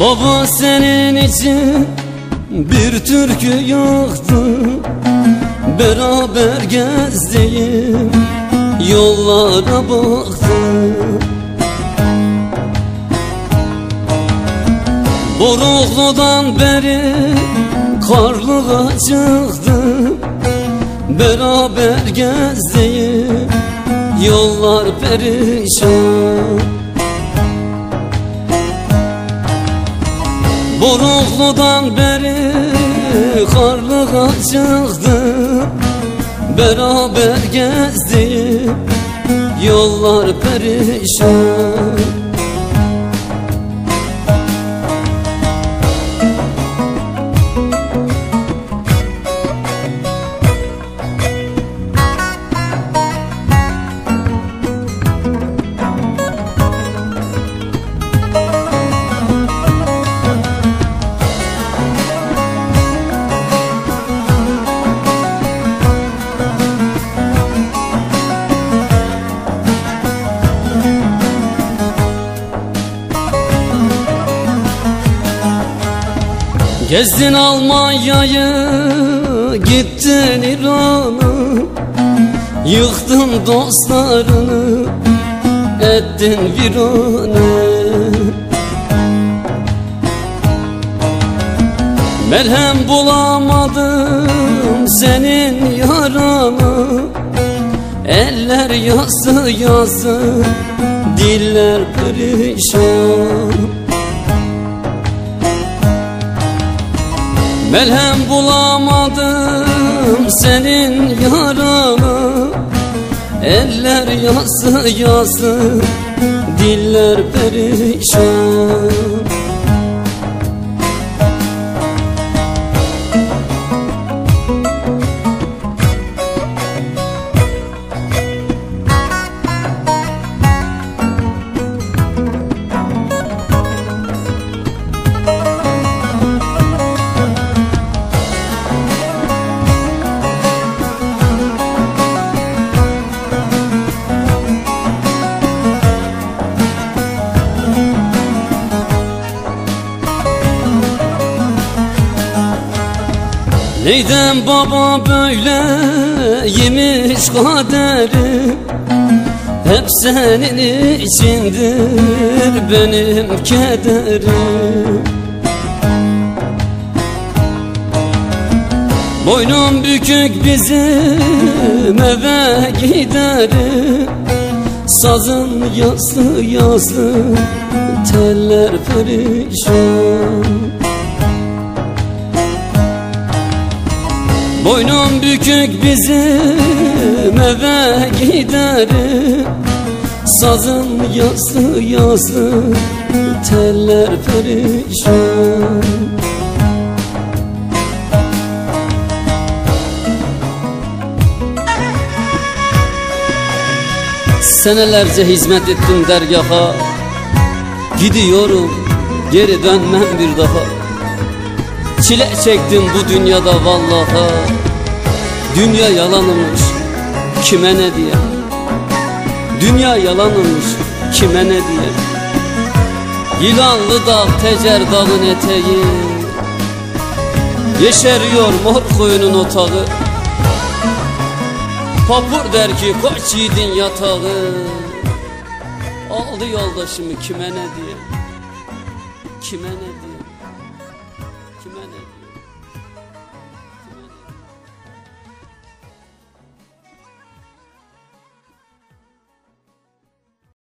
Baba senin için bir türkü yaktım Beraber gezdiğim yollara baktım. Boruklu'dan beri karlığa çıktım. Beraber gezdiğim yollar perişan Boruklu'dan beri karlığa çıktım Beraber gezdim yollar perişan Gezdin Almanya'yı, gittin İran'ı Yıktın dostlarını, ettin virane Merhem bulamadım senin yaranı. Eller yazı yazı, diller perişan Melhem bulamadım senin yaranı. Eller yazı yazı Diller perişan Neyden baba böyle yemiş kaderi? Hep senin içindir benim kederim Boynum bükük bizim eve giderim Sazın yası yazı teller perişan Boynum bükük bizim eve giderim Sazın yazı yazı teller perişan. Senelerce hizmet ettim dergaha. Gidiyorum geri dönmem bir daha Çile çektim bu dünyada vallaha. Dünya yalanmış kime ne diye? Dünya yalanmış kime ne diye? Yılanlı dağ tecer dağın eteği. Yeşeriyor mor koyunun otağı. Papur der ki koç yiğidin yatağı. Aldı yoldaşımı kime ne diye? Kime ne London.